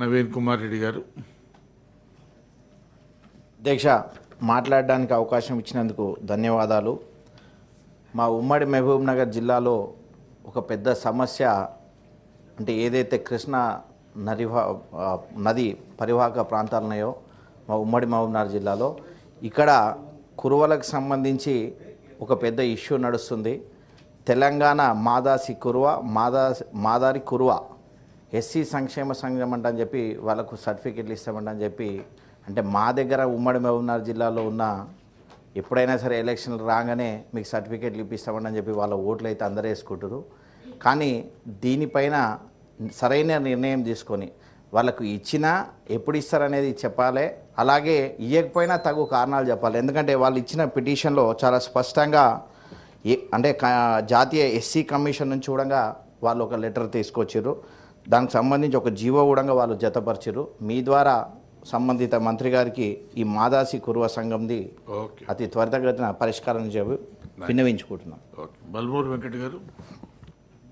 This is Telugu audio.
నవీన్ కుమార్ రెడ్డి గారు. దీక్ష మాట్లాడడానికి అవకాశం ఇచ్చినందుకు ధన్యవాదాలు. మా ఉమ్మడి మహబూబ్నగర్ జిల్లాలో ఒక పెద్ద సమస్య అంటే ఏదైతే కృష్ణ నరివా నది పరివాహక ప్రాంతాలు ఉన్నాయో మా ఉమ్మడి మహబూబ్నగర్ జిల్లాలో ఇక్కడ కురువలకు సంబంధించి ఒక పెద్ద ఇష్యూ నడుస్తుంది. తెలంగాణ మాదాసి కురువ మాదా మాదారి కురువ ఎస్సీ సంక్షేమ సంఘం అంట అని చెప్పి వాళ్ళకు సర్టిఫికెట్లు ఇస్తామంట అని చెప్పి అంటే మా దగ్గర ఉమ్మడి మహబూబ్నగర్ జిల్లాలో ఉన్న ఎప్పుడైనా సరే ఎలక్షన్లు రాగానే మీకు సర్టిఫికెట్లు ఇప్పిస్తామని చెప్పి వాళ్ళ ఓట్లు అయితే అందరూ వేసుకుంటారు కానీ దీనిపైన సరైన నిర్ణయం తీసుకొని వాళ్ళకు ఇచ్చినా ఎప్పుడు ఇస్తారనేది చెప్పాలి అలాగే ఇవ్వకపోయినా తగు కారణాలు చెప్పాలి. ఎందుకంటే వాళ్ళు ఇచ్చిన పిటిషన్లో చాలా స్పష్టంగా ఏ- అంటే జాతీయ ఎస్సీ కమిషన్ నుంచి కూడా వాళ్ళు ఒక లెటర్ తీసుకొచ్చారు దానికి సంబంధించి ఒక జీవో కూడా వాళ్ళు జతపరిచారు. మీ ద్వారా సంబంధిత మంత్రి గారికి ఈ మాదాసి కురువ సంఘంది అతి త్వరితగతిన పరిష్కారం చెప్పి విన్నవించుకుంటున్నాం. బల్మూరు వెంకట్ గారు